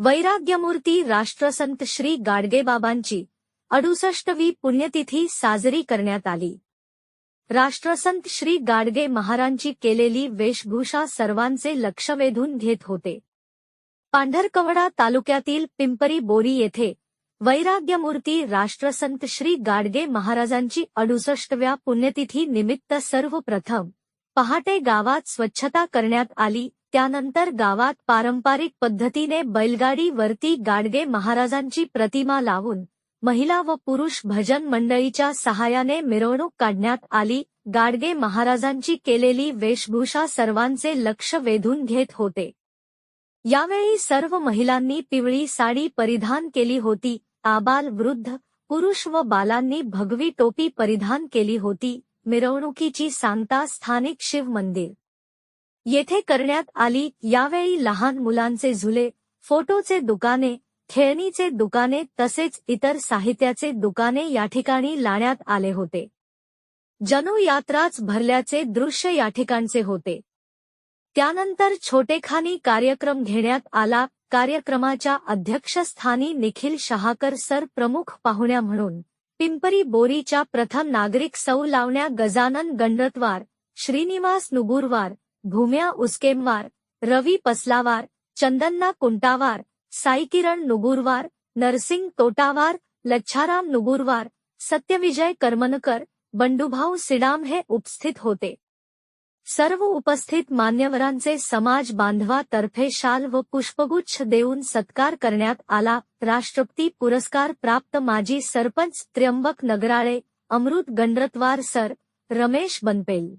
वैराग्यमूर्ती राष्ट्रसंत श्री गाडगेबाबांची अडुसष्टवी पुण्यतिथी साजरी करण्यात आली. राष्ट्रसंत श्री गाडगे महारांची केलेली वेशभूषा सर्वांचे लक्ष वेधून घेत होते. पांढरकवडा तालुक्यातील पिंपरी बोरी येथे वैराग्यमूर्ती राष्ट्रसंत श्री गाडगे महाराजांची अडुसष्टव्या पुण्यतिथी निमित्त सर्वप्रथम पहाटे गावात स्वच्छता करण्यात आली. त्यानंतर गावात पारंपरिक पद्धतीने बैलगाडी वरती गाडगे महाराजांची प्रतिमा लावून महिला व पुरुष भजन मंडळीच्या सहाय्याने मिरवणूक काढण्यात आली. गाडगे महाराजांची केलेली वेशभूषा सर्वांचे लक्ष वेधून घेत होते. यावेळी सर्व महिलांनी पिवळी साडी परिधान केली होती. आबाल वृद्ध पुरुष व बालांनी भगवी टोपी परिधान केली होती. मिरवणुकीची सांगता स्थानिक शिव मंदिर येथे करण्यात आली. यावेळी लहान मुलांचे झुले फोटोचे दुकाने खेळणीचे दुकाने तसेच इतर साहित्याचे दुकाने या ठिकाणी लाण्यात आले होते. जनू यात्राच भरल्याचे दृश्य या ठिकाणचे होते. त्यानंतर छोटेखानी कार्यक्रम घेण्यात आला. कार्यक्रमाच्या अध्यक्षस्थानी निखिल शहाकर सर प्रमुख पाहुण्या म्हणून पिंपरी बोरीच्या प्रथम नागरिक सौ लावण्या गजानन गंडतवार श्रीनिवास नुगुरवार भूम्या उस्केमवार, रवी पसलावार, चंदन्ना कुंटावार, साईकिरण नुगुरवार नरसिंग तोटावार, लच्छाराम नुगुरवार, सत्यविजय करमनकर, बंडूभाऊ सिडाम हे उपस्थित होते. सर्व उपस्थित मान्यवरांचे समाज बांधवातर्फे शाल व पुष्पगुच्छ देऊन सत्कार करण्यात आला. राष्ट्रपती पुरस्कार प्राप्त माजी सरपंच त्र्यंबक नगराळे, अमृत गंडरतवार सर, रमेश बनपेल.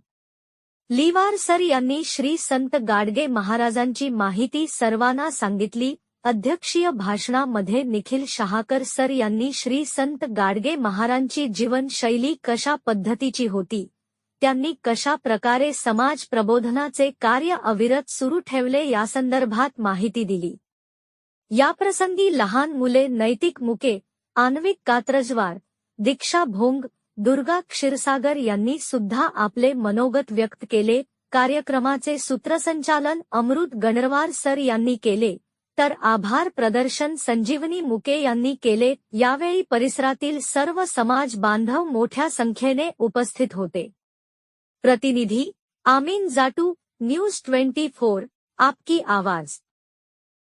लिवार सर यांनी श्री संत गाडगे महाराजांची माहिती सर्वांना सांगितली. अध्यक्षीय भाषणामध्ये निखिल शहाकर सर यांनी श्री संत गाडगे महाराजांची जीवनशैली कशा पद्धतीची होती? त्यांनी कशा प्रकारे समाज प्रबोधनाचे कार्य अविरत सुरू ठेवले यासंदर्भात माहिती दिली. याप्रसंगी लहान मुले नैतिक मुके आण्विक कात्रजवार दीक्षा भोंग दुर्गा क्षीरसागर यांनी सुद्धा आपले मनोगत व्यक्त केले. कार्यक्रमाचे सूत्रसंचालन अमृत गणरवार सर यांनी केले. तर आभार प्रदर्शन संजीवनी मुके यांनी केले. यावेळी परिसरातील सर्व समाज बांधव मोठ्या संख्येने उपस्थित होते. प्रतिनिधी आमीन जाटू न्यूज ट्वेंटी फोर आपकी आवाज.